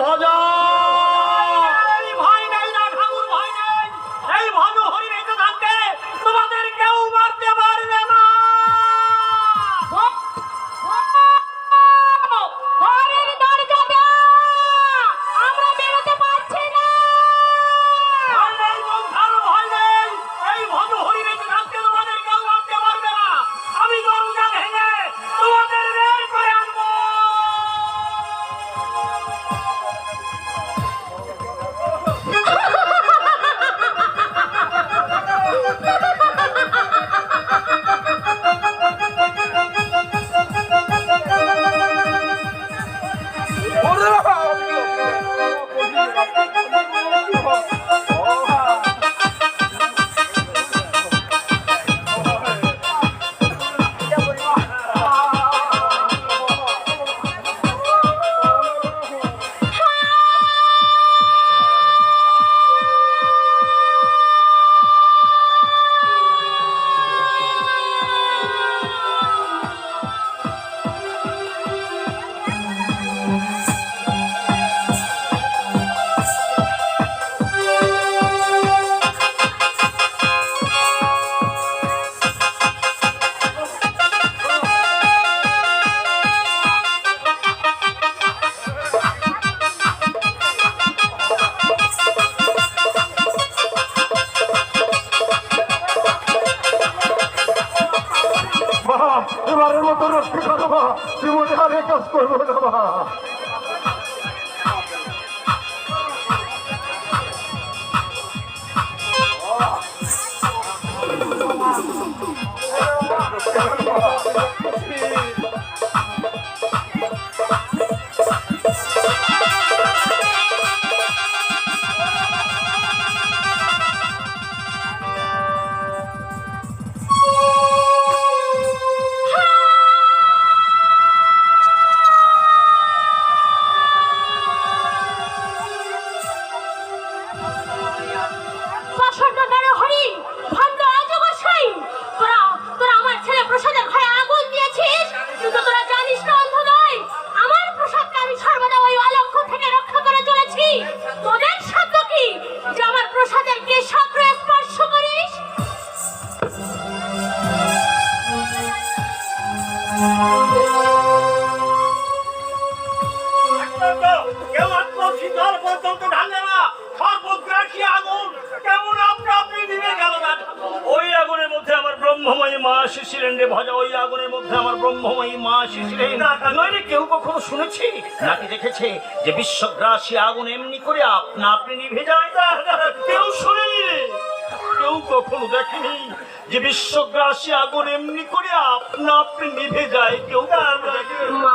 পাচ্ছি জীবনে আর কাজ করব না মা। প্রসন্ন কেউ আত্মশীতল পর্যন্ত ঢালে না। সর্বগ্রাসী আগুন। কেমন আপনা আপনি নিভে গেল না? ওই আগুনের মধ্যে আমার ব্রহ্মময়ী মা শিশিরেন রে ভজা। ওই আগুনের মধ্যে আমার ব্রহ্মময়ী মা শিশিরেন নইলে কেউ কখনো শুনেছে নাকি দেখেছে যে বিশ্বগ্রাসী আগুন এমনি করে আপনা আপনি নিভে যায়? কেউ শুনেনি রে। কেউ কখনো দেখেনি যে বিশ্বগ্রাসী আগুন এমনি করে আপনা আপনি নিভে যায়? কেউ। মা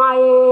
মায়ের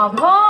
মা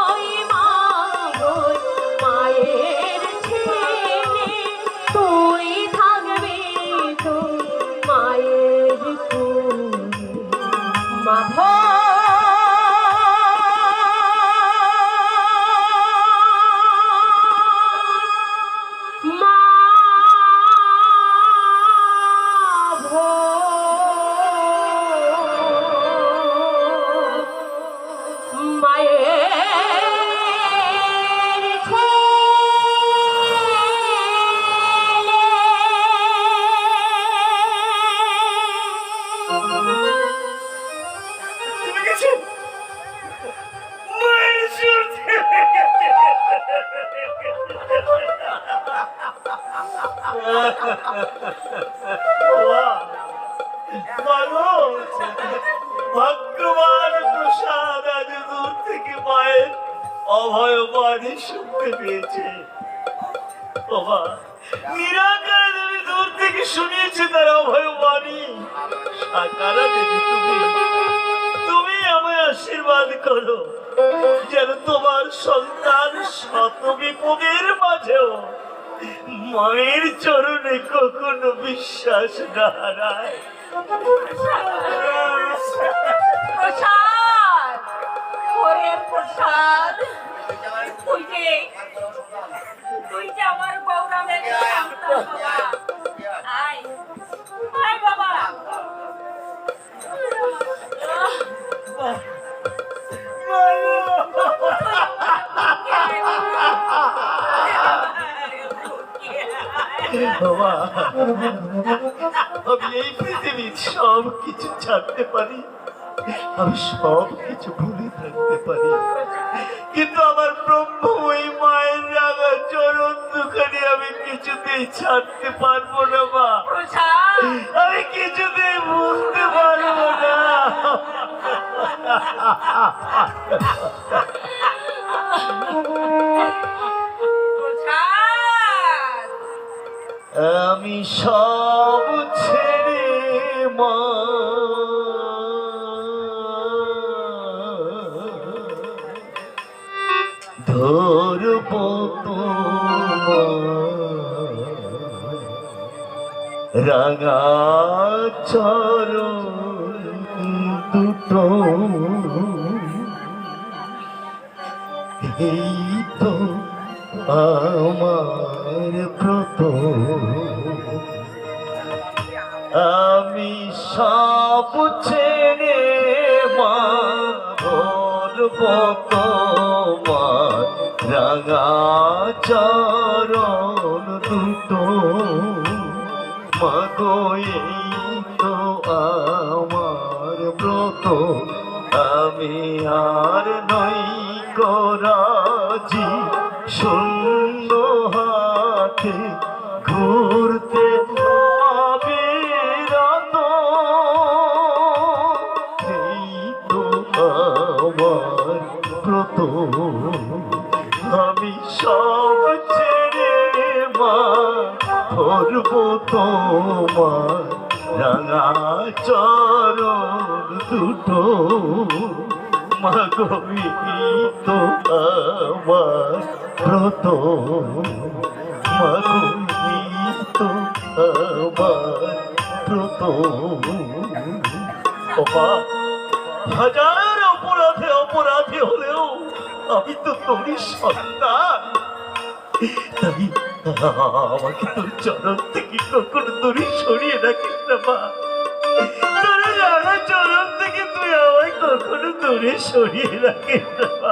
ভগবান প্রসাদ আজ দূর থেকে মায়ের অভয় শুনতে পেয়েছে। বাবা নিরাকার দেবী দূর থেকে শুনিয়েছে তার অভয় বাণী সাকারা দেবী তুমি? আমায় আশীর্বাদ করো, যেন তোমার সন্তান শত বিপদের মাঝেও মায়ের চরণে কখনো বিশ্বাস না হারায়। প্রসাদ! তুই যে আমার বাবা। আমি এই পৃথিবীর সব কিছু ছাড়তে পারি। আমি সব কিছু ভুলে থাকতে পারি। কিন্তু আমার ব্রহ্মময়ী ছাড়তে পারব না মা। আমি কিছুতেই বুঝতে পারব না। আমি সব ছেড়ে মা রাঙা চরণ দুটো। এই তো আমার ব্রত আমি সব ছেড়ে মা ধরব তোমার রাঙা চরণ দুটো। তো আমার ব্রত। আমি আর নই করাজি শূন্য তোমার রাঙা চরণ দুটো। মাগবি তো আমার ব্রত মাগবি তো আমার ব্রত হাজার অপরাধে অপরাধে হলেও আমি তো তোরই সন্তান। তাই আমাকে তোর চরণ থেকে কখনো দূরে সরিয়ে রাখিস না, মা। তোর জানা চরণ থেকে তুই আমায় কখনো দূরে সরিয়ে রাখিস না